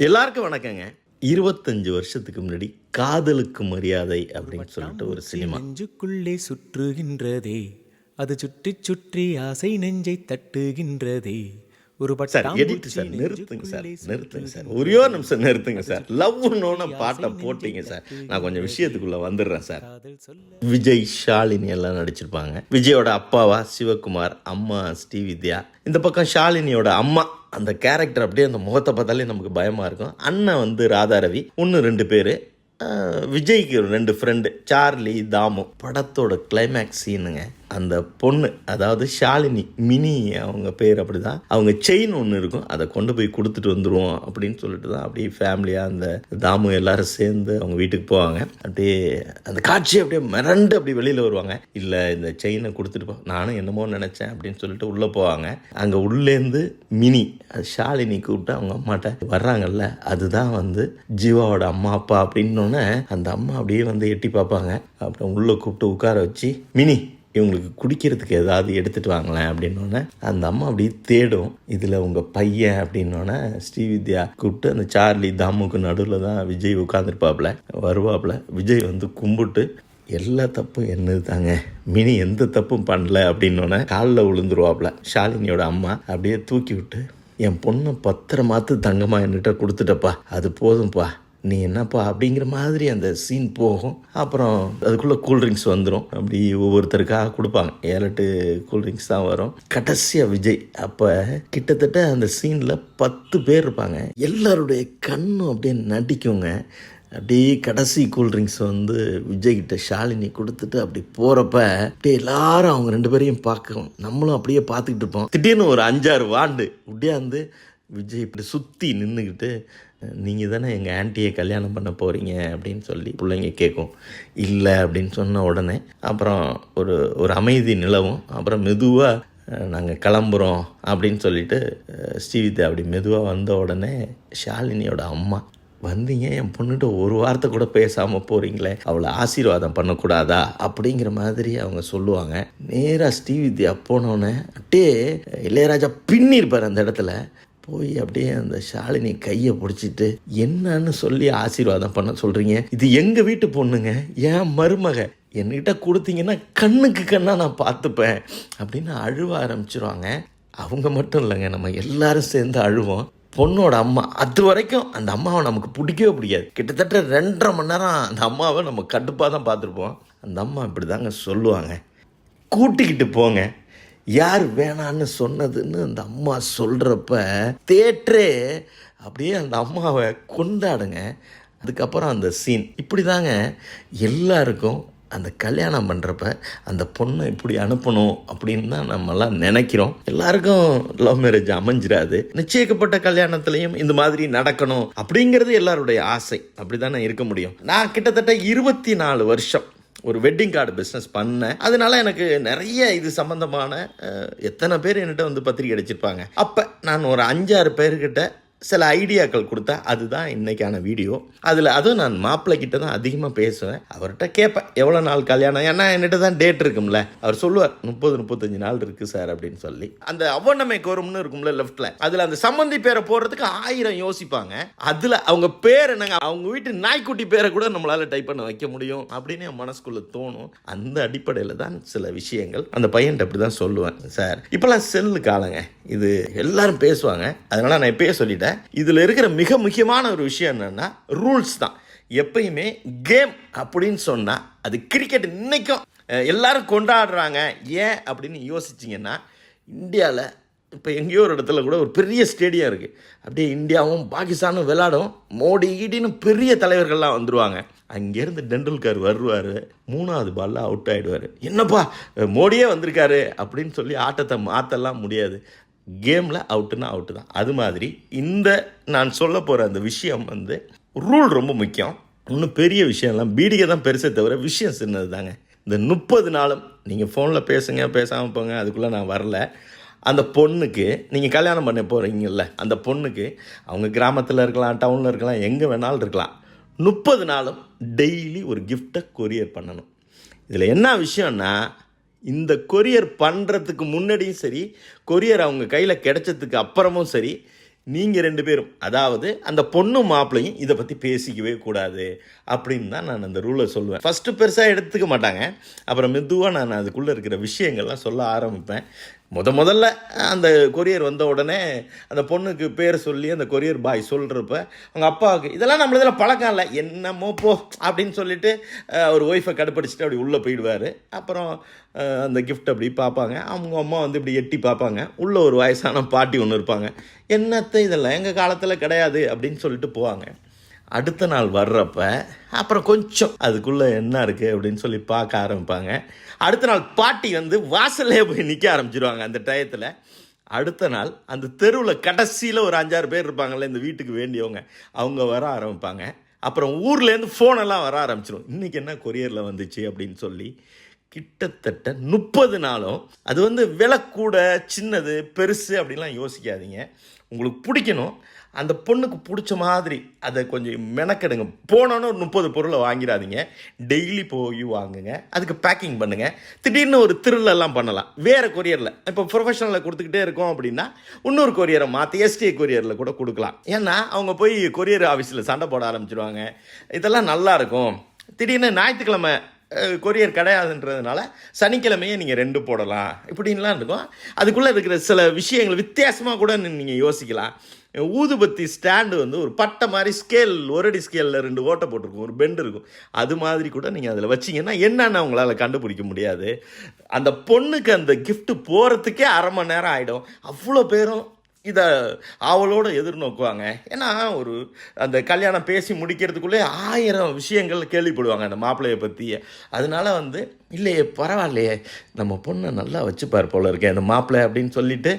எல்லாருக்கும் வணக்கங்க. இருபத்தஞ்சு வருஷத்துக்கு முன்னாடி காதலுக்கு மரியாதை அப்படின்னு சொல்லிட்டு ஒரு சினிமா. நெஞ்சுக்குள்ளே சுற்றுகின்றதே. அது சுற்றி சுற்றி ஆசை நெஞ்சை தட்டுகின்றதே. ஒரு சார் எடிட் சார் நிறுத்துங்க சார் நிறுத்துங்க சார். ஒரே ஒரு நிமிஷம் நிறுத்துங்க சார். லவ்னோன்னு பாட்டை போட்டீங்க சார். நான் கொஞ்சம் விஷயத்துக்குள்ள வந்துடுறேன் சார். விஜய் ஷாலினி எல்லாம் நடிச்சிருப்பாங்க. விஜயோட அப்பாவா சிவகுமார் அம்மா ஸ்ரீவித்யா. இந்த பக்கம் ஷாலினியோட அம்மா அந்த கேரக்டர் அப்படியே அந்த முகத்தை பார்த்தாலே நமக்கு பயமா இருக்கும். அண்ணன் வந்து ராதாரவி ஒன்று ரெண்டு பேர். விஜய்க்கு ரெண்டு ஃப்ரெண்டு சார்லி தாமு. படத்தோட கிளைமேக்ஸ் சீனுங்க அந்த பொண்ணு அதாவது ஷாலினி மினி அவங்க பேர் அப்படிதான். அவங்க செயின் ஒன்று இருக்கும். அதை கொண்டு போய் கொடுத்துட்டு வந்துடுவோம் அப்படின்னு சொல்லிட்டு தான் அப்படியே ஃபேமிலியாக அந்த தாமு எல்லாரும் சேர்ந்து அவங்க வீட்டுக்கு போவாங்க. அப்படியே அந்த காட்சி அப்படியே மிரண்டு அப்படி வெளியில் வருவாங்க. இல்லை இந்த செயினை கொடுத்துட்டு போ. நானும் என்னமோ நினச்சேன் அப்படின்னு சொல்லிட்டு உள்ளே போவாங்க. அங்கே உள்ளேருந்து மினி அது ஷாலினி கூப்பிட்டு அவங்க அம்மாட்ட வர்றாங்கல்ல அதுதான் வந்து ஜீவாவோட அம்மா அப்பா அப்படின்னோடனே அந்த அம்மா அப்படியே வந்து எட்டி பார்ப்பாங்க. அப்புறம் உள்ளே கூப்பிட்டு உட்கார வச்சு மினி இவங்களுக்கு குடிக்கிறதுக்கு ஏதாவது எடுத்துட்டு வாங்களேன் அப்படின்னோடனே அந்த அம்மா அப்படியே தேடும். இதில் உங்கள் பையன் அப்படின்னோடனே ஸ்ரீவித்யா கூப்பிட்டு அந்த சார்லி தாமுக்கு நடுவில் தான் விஜய் உட்காந்துருப்பாப்புல வருவாப்புல விஜய் வந்து கும்பிட்டு எல்லா தப்பும் என்னது தாங்க? மினி எந்த தப்பும் பண்ணல அப்படின்னோடனே காலில் விழுந்துருவாப்புல ஷாலினியோட அம்மா அப்படியே தூக்கி விட்டு என் பொண்ணை பத்திரமாத்து தங்கம்மா என்கிட்ட கொடுத்துட்டப்பா. அது போதும்ப்பா நீ என்னப்பா அப்படிங்கிற மாதிரி அந்த சீன் போகும். அப்புறம் அதுக்குள்ளே கூல்ட்ரிங்க்ஸ் வந்துடும் அப்படி ஒவ்வொருத்தருக்காக கொடுப்பாங்க. ஏழு எட்டு கூல்ட்ரிங்க்ஸ் தான் வரும். கடைசியாக விஜய். அப்போ கிட்டத்தட்ட அந்த சீனில் பத்து பேர் இருப்பாங்க. எல்லாருடைய கண்ணும் அப்படியே நடிக்குங்க. அப்படியே கடைசி கூல்ட்ரிங்க்ஸ் வந்து விஜய்கிட்ட ஷாலினி கொடுத்துட்டு அப்படி போகிறப்ப அப்படியே எல்லாரும் அவங்க ரெண்டு பேரையும் பார்க்கணும். நம்மளும் அப்படியே பார்த்துக்கிட்டு இருப்போம். திடீர்னு ஒரு அஞ்சாறு வாண்டு. உடையாந்து விஜய் இப்படி சுற்றி நின்றுக்கிட்டு நீங்கள் தானே எங்கள் ஆன்ட்டியை கல்யாணம் பண்ண போகிறீங்க அப்படின்னு சொல்லி பிள்ளைங்க கேட்கும் இல்லை அப்படின்னு சொன்ன உடனே அப்புறம் ஒரு ஒரு அமைதி நிலவும். அப்புறம் மெதுவாக நாங்கள் கிளம்புறோம் அப்படின்னு சொல்லிட்டு ஸ்ரீவித்யா அப்படி மெதுவாக வந்த உடனே ஷாலினியோட அம்மா வந்தீங்க. என் பொண்ணுகிட்ட ஒரு வார்த்தை கூட பேசாமல் போகிறீங்களே அவளை ஆசீர்வாதம் பண்ணக்கூடாதா? அப்படிங்கிற மாதிரி அவங்க சொல்லுவாங்க. நேராக ஸ்ரீவித்யா போனோடனே அப்படியே இளையராஜா பின்னிருப்பார் அந்த இடத்துல. போய் அப்படியே அந்த ஷாலினி கையை பிடிச்சிட்டு என்னன்னு சொல்லி ஆசீர்வாதம் பண்ண சொல்கிறீங்க இது எங்கள் வீட்டு பொண்ணுங்க? என் மருமக. என்கிட்ட கொடுத்தீங்கன்னா கண்ணுக்கு கண்ணா நான் பார்த்துப்பேன். அப்படின்னு அழுவ ஆரம்பிச்சிருவாங்க. அவங்க மட்டும் இல்லைங்க நம்ம எல்லாரும் சேர்ந்து அழுவோம். பொண்ணோட அம்மா அது வரைக்கும் அந்த அம்மாவை நமக்கு பிடிக்கவே பிடிக்காது. கிட்டத்தட்ட ரெண்டரை மணி நேரம் அந்த அம்மாவை நம்ம கடுப்பாக தான் பார்த்துருப்போம். அந்த அம்மா இப்படி தாங்க சொல்லுவாங்க. கூட்டிக்கிட்டு போங்க. யார் வேணான்னு சொன்னதுன்னு அந்த அம்மா சொல்கிறப்ப தேட்டரே அப்படியே அந்த அம்மாவை கொண்டாடுங்க. அதுக்கப்புறம் அந்த சீன் இப்படி தாங்க எல்லாருக்கும் அந்த கல்யாணம் பண்ணுறப்ப அந்த பொண்ணை இப்படி அனுப்பணும் அப்படின்னு தான் நம்மலாம் நினைக்கிறோம். எல்லாருக்கும் லவ் மேரேஜ் அமைஞ்சிடாது நிச்சயிக்கப்பட்ட கல்யாணத்துலையும் இந்த மாதிரி நடக்கணும் அப்படிங்கிறது எல்லாருடைய ஆசை. அப்படி தானே இருக்க முடியும். நான் கிட்டத்தட்ட இருபத்தி நாலு வருஷம் ஒரு வெட்டிங் கார்டு பிஸ்னஸ் பண்ணேன். அதனால எனக்கு நிறைய இது சம்மந்தமான எத்தனை பேர் என்கிட்ட வந்து பத்திரிக்கை அடிச்சிருப்பாங்க. அப்போ நான் ஒரு அஞ்சாறு பேர்கிட்ட சில ஐடியாக்கள் கொடுத்தா அதுதான் இன்னைக்கான வீடியோ. அதில் அதுவும் நான் மாப்பிள்ளை கிட்ட தான் அதிகமாக பேசுவேன். அவர்கிட்ட கேட்பேன் எவ்வளோ நாள் கல்யாணம்? ஏன்னா என்கிட்ட தான் டேட் இருக்கும்ல. அவர் சொல்லுவார் முப்பது முப்பத்தஞ்சு நாள் இருக்கு சார் அப்படின்னு சொல்லி. அந்த அவ்வண்ணமை கோரும்னு இருக்கும்ல லெஃப்டில் அதில் அந்த சம்மந்தி பேரை போடுறதுக்கு ஆயிரம் யோசிப்பாங்க. அதில் அவங்க பேர் என்னங்க? அவங்க வீட்டு நாய்க்குட்டி பேரை கூட நம்மளால டைப் பண்ண வைக்க முடியும் அப்படின்னு என் மனசுக்குள்ள தோணும். அந்த அடிப்படையில் தான் சில விஷயங்கள். அந்த பையன்கிட்ட அப்படி தான் சொல்லுவேன் சார் இப்போலாம் செல்லு காலங்க இது எல்லாரும் பேசுவாங்க. அதனால நான் எப்பயே சொல்லிட்டேன். இதில் இருக்கிற மிக முக்கியமான ஒரு விஷயம் என்னன்னா ரூல்ஸ் தான். எப்பயுமே கேம் அப்படின்னு சொன்னால் அது கிரிக்கெட் இன்னைக்கும் எல்லாரும் கொண்டாடுறாங்க. ஏன் அப்படின்னு யோசிச்சிங்கன்னா இந்தியாவில் இப்போ எங்கேயோ ஒரு இடத்துல கூட ஒரு பெரிய ஸ்டேடியம் இருக்குது அப்படியே இந்தியாவும் பாகிஸ்தானும் விளாடும் மோடி ஈடின்னு பெரிய தலைவர்கள்லாம் வந்துடுவாங்க அங்கேருந்து டெண்டுல்கர் வருவார். மூணாவது பாலில் அவுட் ஆகிடுவார் என்னப்பா மோடியே வந்திருக்காரு அப்படின்னு சொல்லி ஆட்டத்தை மாற்றலாம் முடியாது. கேமில் அவுட்டுன்னா அவுட்டு தான். அது மாதிரி இந்த நான் சொல்ல போகிற அந்த விஷயம் வந்து ரூல் ரொம்ப முக்கியம். இன்னும் பெரிய விஷயம்லாம் பீடிகை தான் பெருசே தவிர விஷயம் சின்னது தாங்க இந்த முப்பது நாளும் நீங்கள் ஃபோனில் பேசுங்க பேசாமல் போங்க அதுக்குள்ளே நான் வரல. அந்த பொண்ணுக்கு நீங்கள் கல்யாணம் பண்ண போகிறீங்கல்ல அந்த பொண்ணுக்கு அவங்க கிராமத்தில் இருக்கலாம் டவுனில் இருக்கலாம் எங்கே வேணாலும் இருக்கலாம். முப்பது நாளும் டெய்லி ஒரு கிஃப்டை கொரியர் பண்ணணும். இதில் என்ன விஷயம்னா இந்த கொரியர் பண்ணுறதுக்கு முன்னாடியும் சரி கொரியர் அவங்க கையில் கிடைச்சதுக்கு அப்புறமும் சரி நீங்கள் ரெண்டு பேரும் அதாவது அந்த பொண்ணும் மாப்பிள்ளையும் இதை பற்றி பேசிக்கவே கூடாது அப்படின்னு தான் நான் அந்த ரூலை சொல்லுவேன். ஃபஸ்ட்டு பெருசாக எடுத்துக்க மாட்டாங்க. அப்புறம் மெதுவாக நான் அதுக்குள்ளே இருக்கிற விஷயங்கள்லாம் சொல்ல ஆரம்பிப்பேன். முத முதல்ல அந்த கொரியர் வந்த உடனே அந்த பொண்ணுக்கு பேர் சொல்லி அந்த கொரியர் பாய் சொல்கிறப்ப அவங்க அப்பாவுக்கு இதெல்லாம் நம்மளதில் பழக்கம் இல்லை. என்னமோ போ அப்படின்னு சொல்லிட்டு ஒரு ஒய்ஃபை கடுப்படிச்சிட்டு அப்படி உள்ளே போயிடுவார். அப்புறம் அந்த கிஃப்ட் அப்படி பார்ப்பாங்க. அவங்க அம்மா வந்து இப்படி எட்டி பார்ப்பாங்க. உள்ளே ஒரு வயசான பாட்டி ஒன்று இருப்பாங்க. என்னத்தை இதெல்லாம் எங்கள் காலத்தில் கிடையாது அப்படின்னு சொல்லிட்டு போவாங்க. அடுத்த நாள் வர்றப்ப அப்புறம் கொஞ்சம் அதுக்குள்ளே என்ன இருக்குது அப்படின்னு சொல்லி பார்க்க ஆரம்பிப்பாங்க. அடுத்த நாள் பாட்டி வந்து வாசல்லே போய் நிற்க ஆரம்பிச்சிருவாங்க அந்த டயத்தில். அடுத்த நாள் அந்த தெருவில் கடைசியில் ஒரு அஞ்சாறு பேர் இருப்பாங்கல்ல இந்த வீட்டுக்கு வேண்டியவங்க அவங்க வர ஆரம்பிப்பாங்க. அப்புறம் ஊர்லேருந்து ஃபோனெல்லாம் வர ஆரம்பிச்சிடும் இன்றைக்கி என்ன கொரியரில் வந்துச்சு அப்படின்னு சொல்லி கிட்டத்தட்ட முப்பது நாளும் அது வந்து விலை கூட சின்னது பெருசு அப்படின்லாம் யோசிக்காதீங்க. உங்களுக்கு பிடிக்கணும். அந்த பொண்ணுக்கு பிடிச்ச மாதிரி அதை கொஞ்சம் மெனக்கெடுங்க. போனோன்னு ஒரு முப்பது பொருளை வாங்கிடாதீங்க. டெய்லி போய் வாங்குங்க. அதுக்கு பேக்கிங் பண்ணுங்கள் திடீர்னு ஒரு திருளெல்லாம் பண்ணலாம். வேறு கொரியரில் இப்போ ப்ரொஃபஷனலில் கொடுத்துக்கிட்டே இருக்கோம் அப்படின்னா இன்னொரு கொரியரை மாற்றி எஸ்டிஐ கொரியரில் கூட கொடுக்கலாம். ஏன்னா அவங்க போய் கொரியர் ஆஃபீஸில் சண்டை போட ஆரம்பிச்சிருவாங்க. இதெல்லாம் நல்லாயிருக்கும் திடீர்னு ஞாயிற்றுக்கிழமை கொரியர் கிடையாதுன்றதுனால சனிக்கிழமையே நீங்கள் ரெண்டு போடலாம். இப்படின்லாம் இருக்கும். அதுக்குள்ளே இருக்கிற சில விஷயங்கள் வித்தியாசமாக கூட நீங்கள் யோசிக்கலாம். ஊதுபத்தி ஸ்டாண்டு வந்து ஒரு பட்டை மாதிரி ஸ்கேல் ஒரு அடி ஸ்கேலில் ரெண்டு ஓட்டை போட்டிருக்கும். ஒரு பெண்டு இருக்கும். அது மாதிரி கூட நீங்கள் அதில் வச்சிங்கன்னா என்னென்ன உங்களால் கண்டுபிடிக்க முடியாது. அந்த பொண்ணுக்கு அந்த கிஃப்ட்டு போகிறதுக்கே அரை மணி நேரம் ஆகிடும் அவ்வளோ பேரும் இதை ஆவலோடு எதிர்நோக்குவாங்க. ஏன்னா ஒரு அந்த கல்யாணம் பேசி முடிக்கிறதுக்குள்ளே ஆயிரம் விஷயங்கள் கேள்விப்படுவாங்க அந்த மாப்பிள்ளையை பற்றி அதனால வந்து இல்லையே பரவாயில்லையே நம்ம பொண்ணை நல்லா வச்சுப்பார் போல இருக்கேன் இந்த மாப்பிள்ளை அப்படின்னு சொல்லிட்டு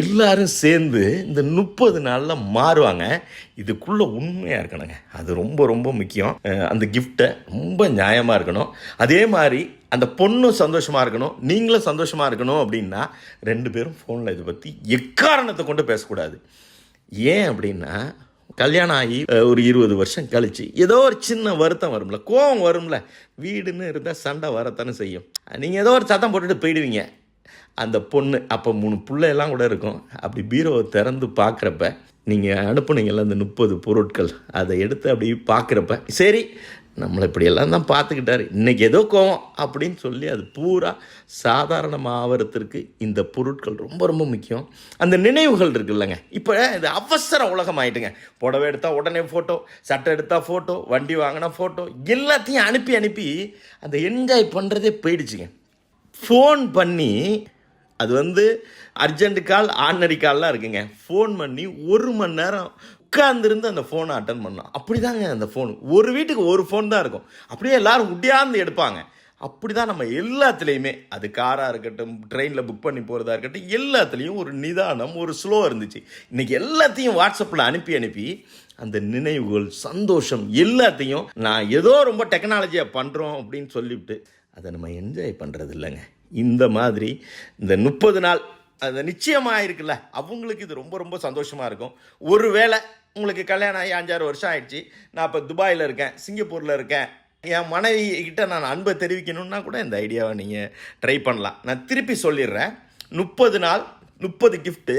எல்லாரும் சேர்ந்து இந்த முப்பது நாளில் மாறுவாங்க. இதுக்குள்ளே உண்மையாக இருக்கணுங்க. அது ரொம்ப ரொம்ப முக்கியம். அந்த கிஃப்ட்டை ரொம்ப நியாயமாக இருக்கணும். அதே மாதிரி அந்த பொண்ணும் சந்தோஷமாக இருக்கணும் நீங்களும் சந்தோஷமாக இருக்கணும் அப்படின்னா ரெண்டு பேரும் ஃபோனில் இதை பற்றி எக்காரணத்தை கொண்டு பேசக்கூடாது. ஏன் அப்படின்னா கல்யாணம் ஆகி ஒரு இருபது வருஷம் கழிச்சு ஏதோ ஒரு சின்ன வருத்தம் வரும்ல கோவம் வரும்ல. வீடுன்னு இருந்தால் சண்டை வரத்தானே செய்யும். நீங்கள் ஏதோ ஒரு சத்தம் போட்டுட்டு போயிடுவீங்க. அந்த பொண்ணு அப்போ மூணு பிள்ளையெல்லாம் கூட இருக்கும். அப்படி பீரோவை திறந்து பார்க்குறப்ப நீங்கள் அனுப்புனீங்கள்ல அந்த முப்பது பொருட்கள் அதை எடுத்து அப்படி பார்க்குறப்ப சரி நம்மளை இப்படியெல்லாம் தான் பார்த்துக்கிட்டாரு. இன்றைக்கி ஏதோ கோவம் அப்படின்னு சொல்லி அது பூரா சாதாரணமாக மாவரத்திற்கு இந்த பொருட்கள் ரொம்ப ரொம்ப முக்கியம். அந்த நினைவுகள் இருக்குல்லங்க. இப்போ இது அவசர உலகம் ஆயிட்டுங்க. புடவை எடுத்தால் உடனே ஃபோட்டோ சட்டை எடுத்தால் ஃபோட்டோ வண்டி வாங்கினா ஃபோட்டோ எல்லாத்தையும் அனுப்பி அனுப்பி அந்த என்ஜாய் பண்ணுறதே போயிடுச்சுங்க. ஃபோன் பண்ணி அது வந்து அர்ஜென்ட் கால் ஆர்டினரி கால்லாம் இருக்குங்க. ஃபோன் பண்ணி ஒரு மணி நேரம் உட்காந்துருந்து அந்த ஃபோனை அட்டன் பண்ணோம் அப்படி தாங்க அந்த ஃபோன் ஒரு வீட்டுக்கு ஒரு ஃபோன் தான் இருக்கும். அப்படியே எல்லாரும் உட்டியாந்து எடுப்பாங்க. அப்படி தான் நம்ம எல்லாத்துலேயுமே அது காராக இருக்கட்டும் ட்ரெயினில் புக் பண்ணி போகிறதா இருக்கட்டும் எல்லாத்துலேயும் ஒரு நிதானம் ஒரு ஸ்லோ இருந்துச்சு. இன்றைக்கி எல்லாத்தையும் வாட்ஸ்அப்பில் அனுப்பி அனுப்பி அந்த நினைவுகள் சந்தோஷம் எல்லாத்தையும் நான் ஏதோ ரொம்ப டெக்னாலஜியாக பண்ணுறோம் அப்படின்னு சொல்லிவிட்டு அதை நம்ம என்ஜாய் பண்ணுறது இல்லைங்க இந்த மாதிரி இந்த முப்பது நாள் அது நிச்சயமாக இருக்குல்ல அவங்களுக்கு இது ரொம்ப ரொம்ப சந்தோஷமாக இருக்கும். ஒருவேளை உங்களுக்கு கல்யாணம் ஆகி அஞ்சாறு வருஷம் ஆயிடுச்சு. நான் இப்போ துபாயில் இருக்கேன் சிங்கப்பூரில் இருக்கேன். என் மனைவி கிட்ட நான் அன்பை தெரிவிக்கணும்னா கூட இந்த ஐடியாவை நீங்கள் ட்ரை பண்ணலாம். நான் திருப்பி சொல்லிடுறேன். முப்பது நாள் முப்பது கிஃப்ட்டு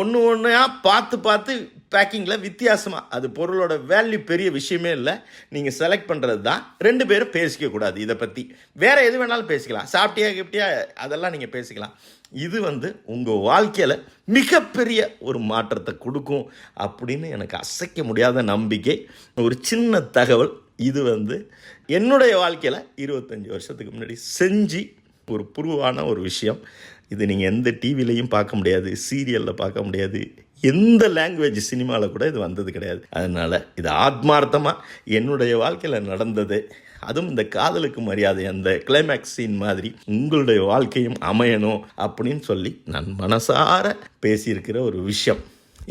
ஒன்று ஒன்றா பார்த்து பார்த்து பேக்கிங்கில் வித்தியாசமாக அது பொருளோட வேல்யூ பெரிய விஷயமே இல்லை. நீங்கள் செலக்ட் பண்ணுறது தான். ரெண்டு பேரும் பேசிக்க கூடாது இதை பற்றி வேறு எது வேணாலும் பேசிக்கலாம். சாப்பிட்டியா கிப்டியா அதெல்லாம் நீங்கள் பேசிக்கலாம். இது வந்து உங்கள் வாழ்க்கையில் மிகப்பெரிய ஒரு மாற்றத்தை கொடுக்கும் அப்படின்னு எனக்கு அசைக்க முடியாத நம்பிக்கை. ஒரு சின்ன தகவல். இது வந்து என்னுடைய வாழ்க்கையில் இருபத்தஞ்சி வருஷத்துக்கு முன்னாடி செஞ்சு ஒரு புருவான ஒரு விஷயம். இது நீங்கள் எந்த டிவிலையும் பார்க்க முடியாது சீரியலில் பார்க்க முடியாது எந்த லாங்குவேஜ் சினிமாவில் கூட இது வந்தது கிடையாது. அதனால் இது ஆத்மார்த்தமாக என்னுடைய வாழ்க்கையில் நடந்தது. அதுவும் இந்த காதலுக்கு மரியாதை அந்த கிளைமேக்ஸ் சீன் மாதிரி உங்களுடைய வாழ்க்கையும் அமையணும் அப்படின்னு சொல்லி நான் மனசார பேசியிருக்கிற ஒரு விஷயம்.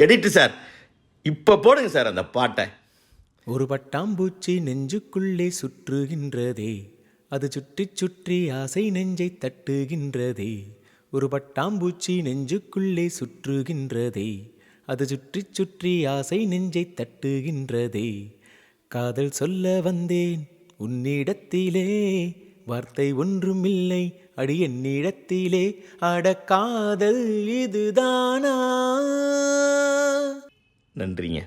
எடிட்டு சார் இப்போ போடுங்க சார் அந்த பாட்டை. ஒரு பட்டாம்பூச்சி நெஞ்சுக்குள்ளே சுற்றுகின்றதே அது சுற்றி சுற்றி ஆசை நெஞ்சை தட்டுகின்றதே. ஒரு பட்டாம்பூச்சி நெஞ்சுக்குள்ளே சுற்றுகின்றதே. அது சுற்றி சுற்றி ஆசை நெஞ்சை தட்டுகின்றதே. காதல் சொல்ல வந்தேன் உன்னிடத்திலே. வார்த்தை ஒன்றுமில்லை அடி என்னிடத்திலே. அட காதல் இதுதானா? நன்றிங்க.